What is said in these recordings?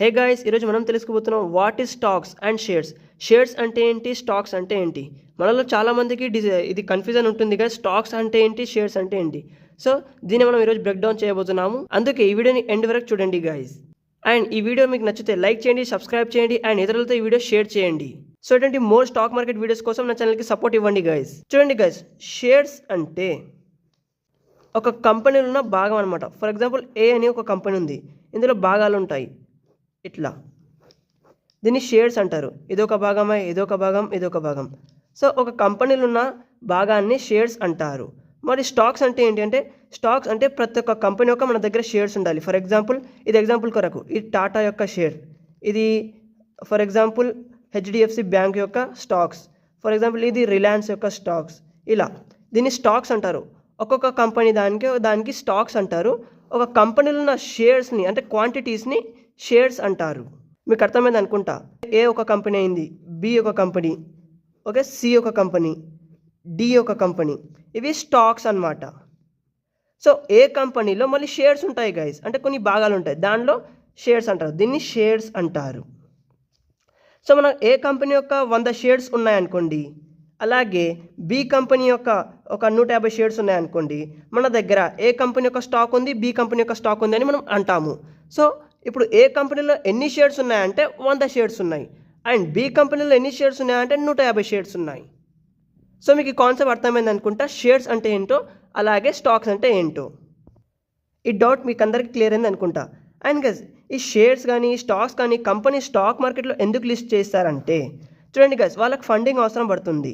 హే guys ఈరోజు మనం తెలుసుకోబోతున్నాం what is stocks and shares shares అంటే ఏంటి? స్టాక్స్ అంటే ఏంటి? మనలో చాలామందికి డిజ ఇది కన్ఫ్యూజన్ ఉంటుంది కదా స్టాక్స్ అంటే ఏంటి? షేర్స్ అంటే ఏంటి? సో దీన్ని మనం ఈరోజు బ్రేక్ డౌన్ చేయబోతున్నాము. అందుకే ఈ వీడియోని ఎండ్ వరకు చూడండి గాయస్ అండ్ ఈ వీడియో మీకు నచ్చితే లైక్ చేయండి సబ్స్క్రైబ్ చేయండి అండ్ ఇతరులతో ఈ వీడియో షేర్ చేయండి. సో ఇటువంటి మోర్ స్టాక్ మార్కెట్ వీడియోస్ కోసం నా ఛానల్కి సపోర్ట్ ఇవ్వండి గాయస్ చూడండి గాయస్ షేర్స్ అంటే ఒక కంపెనీలో ఉన్న భాగం అనమాట ఫర్ ఎగ్జాంపుల్ ఏ అని ఒక కంపెనీ ఉంది. ఇందులో భాగాలు ఉంటాయి. ఇట్లా. దీన్ని షేర్స్ అంటారు. ఇదొక భాగమే? ఇదొక భాగం? ఇదొక భాగం. సో ఒక కంపెనీలో ఉన్న భాగాన్ని షేర్స్ అంటారు. మరి స్టాక్స్ అంటే ఏంటి అంటే స్టాక్స్ అంటే ప్రతి ఒక్క కంపెనీ యొక్క మన దగ్గర షేర్స్ ఉండాలి. ఫర్ ఎగ్జాంపుల్ ఇది ఎగ్జాంపుల్ కొరకు ఇది టాటా యొక్క షేర్. ఇది ఫర్ ఎగ్జాంపుల్ హెచ్డిఎఫ్సి బ్యాంక్ యొక్క స్టాక్స్. ఫర్ ఎగ్జాంపుల్ ఇది రిలయన్స్ యొక్క స్టాక్స్. ఇలా. దీన్ని స్టాక్స్ అంటారు. ఒక్కొక్క కంపెనీ దానికి దానికి స్టాక్స్ అంటారు. ఒక కంపెనీలో ఉన్న షేర్స్ని అంటే క్వాంటిటీస్ని షేర్స్ అంటారు. మీకు అర్థమైంది అనుకుంటా? ఏ ఒక కంపెనీ అయింది? బి ఒక కంపెనీ. ఓకే? సి ఒక కంపెనీ. డి ఒక కంపెనీ. ఇవి స్టాక్స్ అన్నమాట. సో ఏ కంపెనీలో మళ్ళీ షేర్స్ ఉంటాయి గైస్ అంటే కొన్ని భాగాలు ఉంటాయి. దానిలో షేర్స్ అంటారు. దీన్ని షేర్స్ అంటారు. సో మనం ఏ కంపెనీ యొక్క వంద షేర్స్ ఉన్నాయనుకోండి అలాగే బి కంపెనీ యొక్క ఒక నూట యాభై షేర్స్ ఉన్నాయనుకోండి మన దగ్గర ఏ కంపెనీ యొక్క స్టాక్ ఉంది? బి కంపెనీ యొక్క స్టాక్ ఉంది అని మనం అంటాము. సో ఇప్పుడు ఏ కంపెనీలో ఎన్ని షేర్స్ ఉన్నాయంటే వంద షేర్స్ ఉన్నాయి. అండ్ బి కంపెనీలో ఎన్ని షేర్స్ ఉన్నాయంటే నూట యాభై షేర్స్ ఉన్నాయి. సో మీకు ఈ కాన్సెప్ట్ అర్థమైంది అనుకుంటా షేర్స్ అంటే ఏంటో అలాగే స్టాక్స్ అంటే ఏంటో. ఈ డౌట్ మీకు అందరికీ క్లియర్ అయింది అనుకుంటా. అండ్ గజ్ ఈ షేర్స్ కానీ స్టాక్స్ కానీ కంపెనీ స్టాక్ మార్కెట్లో ఎందుకు లిస్ట్ చేస్తారంటే చూడండి గజ్ వాళ్ళకి ఫండింగ్ అవసరం పడుతుంది.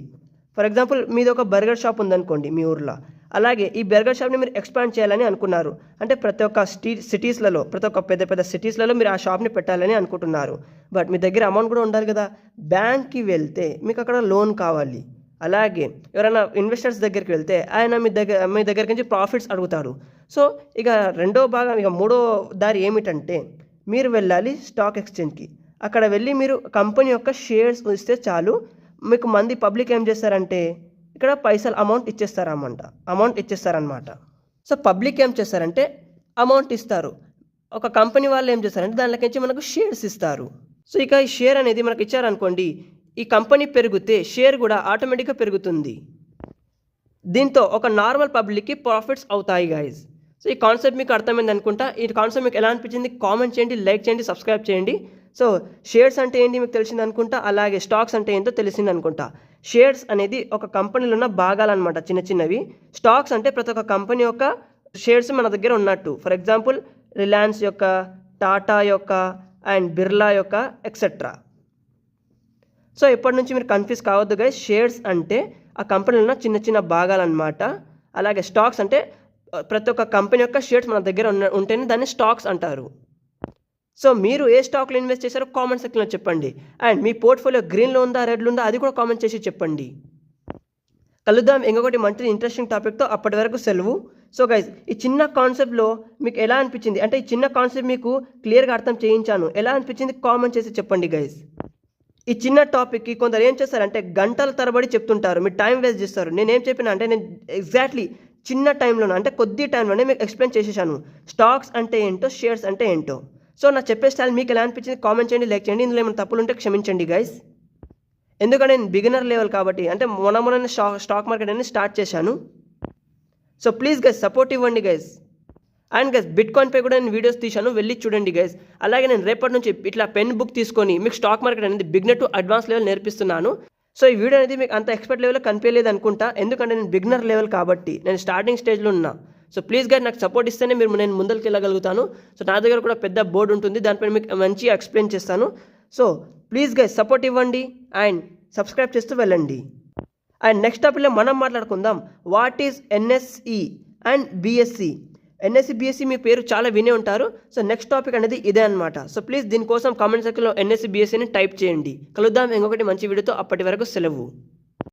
ఫర్ ఎగ్జాంపుల్ మీది ఒక బర్గర్ షాప్ ఉందనుకోండి మీ ఊర్లో. అలాగే ఈ బెర్గర్ షాప్ని మీరు ఎక్స్పాండ్ చేయాలని అనుకున్నారు. అంటే ప్రతి ఒక్క స్టీ సిటీస్లలో ప్రతి ఒక్క పెద్ద పెద్ద సిటీస్లలో మీరు ఆ షాప్ని పెట్టాలని అనుకుంటున్నారు. బట్ మీ దగ్గర అమౌంట్ కూడా ఉండాలి కదా. బ్యాంక్కి వెళ్తే మీకు అక్కడ లోన్ కావాలి. అలాగే ఎవరైనా ఇన్వెస్టర్స్ దగ్గరికి వెళ్తే ఆయన మీ దగ్గర మీ దగ్గర నుంచి ప్రాఫిట్స్ అడుగుతారు. సో ఇక రెండో భాగం ఇక మూడో దారి ఏమిటంటే మీరు వెళ్ళాలి స్టాక్ ఎక్స్చేంజ్కి. అక్కడ వెళ్ళి మీరు కంపెనీ యొక్క షేర్స్ ఇస్తే చాలు. మీకు మంది పబ్లిక్ ఏం చేస్తారంటే ఇక్కడ పైసలు అమౌంట్ ఇచ్చేస్తారన్నమాట. అమౌంట్ ఇచ్చేస్తారనమాట సో పబ్లిక్ ఏం చేస్తారంటే అమౌంట్ ఇస్తారు. ఒక కంపెనీ వాళ్ళు ఏం చేస్తారంటే దానిలోకించి మనకు షేర్స్ ఇస్తారు. సో ఇక ఈ షేర్ అనేది మనకు ఇచ్చారనుకోండి ఈ కంపెనీ పెరిగితే షేర్ కూడా ఆటోమేటిక్గా పెరుగుతుంది. దీంతో ఒక నార్మల్ పబ్లిక్కి ప్రాఫిట్స్ అవుతాయి గైజ్ సో ఈ కాన్సెప్ట్ మీకు అర్థమైంది అనుకుంటా. ఈ కాన్సెప్ట్ మీకు ఎలా అనిపించింది? కామెంట్ చేయండి లైక్ చేయండి సబ్స్క్రైబ్ చేయండి. సో షేర్స్ అంటే ఏంటి మీకు తెలిసింది అనుకుంటా? అలాగే స్టాక్స్ అంటే ఏంటో తెలిసింది అనుకుంటా. షేర్స్ అనేది ఒక కంపెనీలో ఉన్న భాగాలు అనమాట చిన్న చిన్నవి. స్టాక్స్ అంటే ప్రతి ఒక్క కంపెనీ యొక్క షేర్స్ మన దగ్గర ఉన్నట్టు. ఫర్ ఎగ్జాంపుల్ రిలయన్స్ యొక్క టాటా యొక్క అండ్ బిర్లా యొక్క ఎక్సెట్రా సో ఇప్పటి నుంచి మీరు కన్ఫ్యూజ్ కావద్దు గైస్ షేర్స్ అంటే ఆ కంపెనీలో ఉన్న చిన్న చిన్న భాగాలు అనమాట అలాగే స్టాక్స్ అంటే ప్రతి ఒక్క కంపెనీ యొక్క షేర్స్ మన దగ్గర ఉన్న ఉంటేనే దాన్ని స్టాక్స్ అంటారు. సో మీరు ఏ స్టాక్లో ఇన్వెస్ట్ చేశారో కామెంట్ సెక్షన్లో చెప్పండి. అండ్ మీ పోర్ట్ఫోలియో గ్రీన్లో ఉందా రెడ్లో ఉందా అది కూడా కామెంట్ చేసి చెప్పండి. కలుద్దాం. ఇంకొకటి మంచి ఇంట్రెస్టింగ్ టాపిక్తో అప్పటి వరకు సెలవు. సో గైజ్ ఈ చిన్న కాన్సెప్ట్లో మీకు ఎలా అనిపించింది? అంటే ఈ చిన్న కాన్సెప్ట్ మీకు క్లియర్గా అర్థం చేయించాను. ఎలా అనిపించింది? కామెంట్ చేసి చెప్పండి గైజ్ ఈ చిన్న టాపిక్కి కొందరు ఏం చేస్తారంటే గంటల తరబడి చెప్తుంటారు. మీరు టైం వేస్ట్ చేస్తారు. నేను ఏం చెప్పిన అంటే నేను ఎగ్జాక్ట్లీ చిన్న టైంలోనే అంటే కొద్ది టైంలోనే మీకు ఎక్స్ప్లెయిన్ చేసేసాను. స్టాక్స్ అంటే ఏంటో షేర్స్ అంటే ఏంటో. సో నా చెప్పే స్టైల్ మీకు ఎలా అనిపించింది? కామెంట్ చేయండి లైక్ చేయండి. ఇందులో ఏమైనా తప్పులు ఉంటే క్షమించండి గైస్ ఎందుకంటే నేను బిగినర్ లెవెల్ కాబట్టి అంటే మొన్న మొన్న స్టాక్ స్టాక్ మార్కెట్ అనేది స్టార్ట్ చేశాను. సో ప్లీజ్ గైస్ సపోర్ట్ ఇవ్వండి guys and guys bitcoin పై కూడా నేను వీడియోస్ తీశాను. వెళ్ళి చూడండి గైస్ అలాగే నేను రేపటి నుంచి ఇట్లా పెన్ బుక్ తీసుకొని మీకు స్టాక్ మార్కెట్ అనేది బిగ్నర్ టు అడ్వాన్స్ లెవెల్ నేర్పిస్తున్నాను. సో ఈ వీడియో అనేది మీకు అంత ఎక్స్పర్ట్ లెవెల్లో కనిపించలేదు అనుకుంటా. ఎందుకంటే నేను బిగ్నర్ లెవెల్ కాబట్టి నేను స్టార్టింగ్ స్టేజ్లో ఉన్నా. సో ప్లీజ్ గారు నాకు సపోర్ట్ ఇస్తేనే మీరు నేను ముందరికి వెళ్ళగలుగుతాను. సో నా దగ్గర కూడా పెద్ద బోర్డు ఉంటుంది. దానిపైన మీకు మంచిగా ఎక్స్ప్లెయిన్ చేస్తాను. సో ప్లీజ్ గైస్ సపోర్ట్ ఇవ్వండి అండ్ సబ్స్క్రైబ్ చేస్తూ వెళ్ళండి. అండ్ నెక్స్ట్ టాపిక్లో మనం మాట్లాడుకుందాం. What is NSE and BSE NSE BSE మీ పేరు చాలా వినే ఉంటారు. సో నెక్స్ట్ టాపిక్ అనేది ఇదే అనమాట సో ప్లీజ్ దీనికోసం కామెంట్ సెక్షన్లో ఎన్ఎస్సి బిఎస్సిని టైప్ చేయండి. కలుద్దాం. ఇంకొకటి మంచి వీడియోతో అప్పటి వరకు సెలవు.